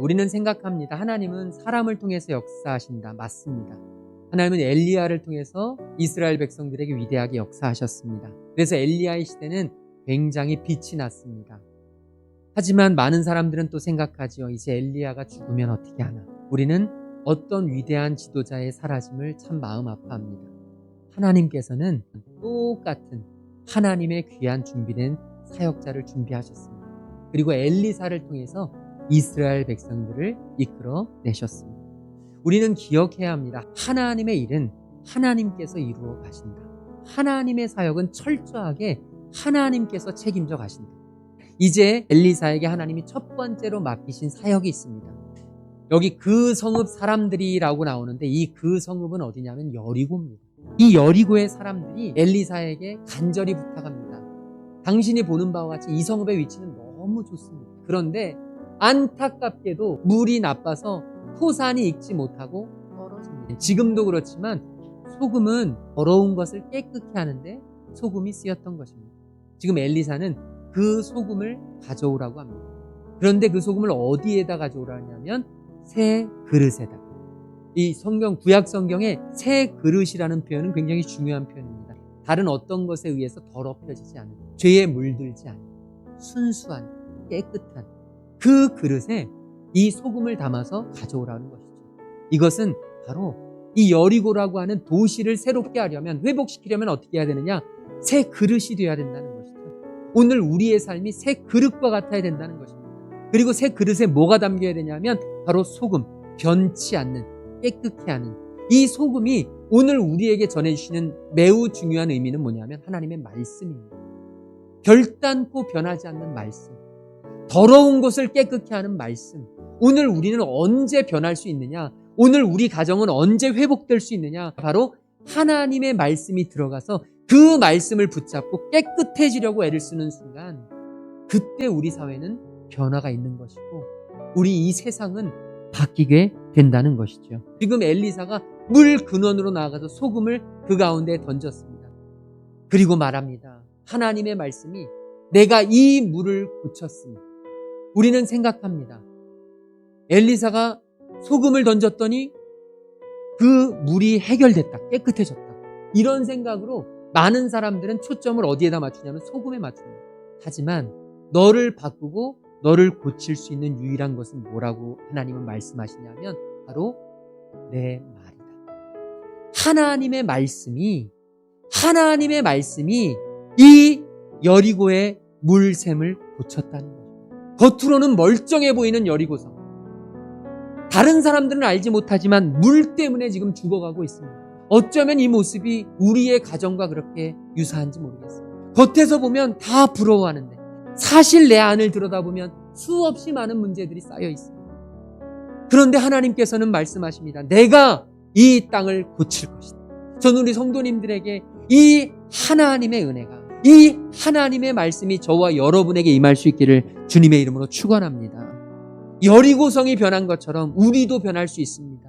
우리는 생각합니다. 하나님은 사람을 통해서 역사하신다. 맞습니다. 하나님은 엘리야를 통해서 이스라엘 백성들에게 위대하게 역사하셨습니다. 그래서 엘리야의 시대는 굉장히 빛이 났습니다. 하지만 많은 사람들은 또 생각하지요. 이제 엘리야가 죽으면 어떻게 하나. 우리는 어떤 위대한 지도자의 사라짐을 참 마음 아파합니다. 하나님께서는 똑같은 하나님의 귀한 준비된 사역자를 준비하셨습니다. 그리고 엘리사를 통해서 이스라엘 백성들을 이끌어 내셨습니다. 우리는 기억해야 합니다. 하나님의 일은 하나님께서 이루어 가신다. 하나님의 사역은 철저하게 하나님께서 책임져 가신다. 이제 엘리사에게 하나님이 첫 번째로 맡기신 사역이 있습니다. 여기 그 성읍 사람들이라고 나오는데 이 그 성읍은 어디냐면 여리고입니다. 이 여리고의 사람들이 엘리사에게 간절히 부탁합니다. 당신이 보는 바와 같이 이 성읍의 위치는 너무 좋습니다. 그런데 안타깝게도 물이 나빠서 토산이 익지 못하고 떨어집니다. 지금도 그렇지만 소금은 더러운 것을 깨끗게 하는데 소금이 쓰였던 것입니다. 지금 엘리사는 그 소금을 가져오라고 합니다. 그런데 그 소금을 어디에다 가져오라냐면 새 그릇에다. 이 성경 구약 성경에 새 그릇이라는 표현은 굉장히 중요한 표현입니다. 다른 어떤 것에 의해서 더럽혀지지 않은 죄에 물들지 않은 순수한 깨끗한 그 그릇에 이 소금을 담아서 가져오라는 것이죠. 이것은 바로 이 여리고라고 하는 도시를 새롭게 하려면 회복시키려면 어떻게 해야 되느냐? 새 그릇이 되어야 된다는 것이죠. 오늘 우리의 삶이 새 그릇과 같아야 된다는 것입니다. 그리고 새 그릇에 뭐가 담겨야 되냐면 바로 소금, 변치 않는 깨끗게 하는 이 소금이 오늘 우리에게 전해주시는 매우 중요한 의미는 뭐냐면 하나님의 말씀입니다. 결단코 변하지 않는 말씀. 더러운 것을 깨끗게 하는 말씀. 오늘 우리는 언제 변할 수 있느냐? 오늘 우리 가정은 언제 회복될 수 있느냐? 바로 하나님의 말씀이 들어가서 그 말씀을 붙잡고 깨끗해지려고 애를 쓰는 순간 그때 우리 사회는 변화가 있는 것이고 우리 이 세상은 바뀌게 된다는 것이죠. 지금 엘리사가 물 근원으로 나아가서 소금을 그 가운데 던졌습니다. 그리고 말합니다. 하나님의 말씀이 내가 이 물을 고쳤으니 우리는 생각합니다. 엘리사가 소금을 던졌더니 그 물이 해결됐다. 깨끗해졌다. 이런 생각으로 많은 사람들은 초점을 어디에다 맞추냐면 소금에 맞춥니다. 하지만 너를 바꾸고 너를 고칠 수 있는 유일한 것은 뭐라고 하나님은 말씀하시냐면 바로 내 말이다. 하나님의 말씀이 하나님의 말씀이 이 여리고의 물샘을 고쳤다는 거예요. 겉으로는 멀쩡해 보이는 여리고성. 다른 사람들은 알지 못하지만 물 때문에 지금 죽어가고 있습니다. 어쩌면 이 모습이 우리의 가정과 그렇게 유사한지 모르겠어요. 겉에서 보면 다 부러워하는데 사실 내 안을 들여다보면 수없이 많은 문제들이 쌓여 있습니다. 그런데 하나님께서는 말씀하십니다. 내가 이 땅을 고칠 것이다. 저는 우리 성도님들에게 이 하나님의 은혜가 이 하나님의 말씀이 저와 여러분에게 임할 수 있기를 주님의 이름으로 축원합니다. 여리고성이 변한 것처럼 우리도 변할 수 있습니다.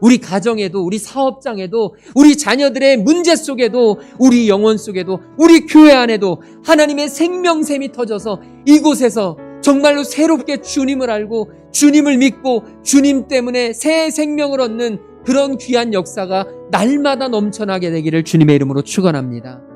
우리 가정에도 우리 사업장에도 우리 자녀들의 문제 속에도 우리 영혼 속에도 우리 교회 안에도 하나님의 생명샘이 터져서 이곳에서 정말로 새롭게 주님을 알고 주님을 믿고 주님 때문에 새 생명을 얻는 그런 귀한 역사가 날마다 넘쳐나게 되기를 주님의 이름으로 축원합니다.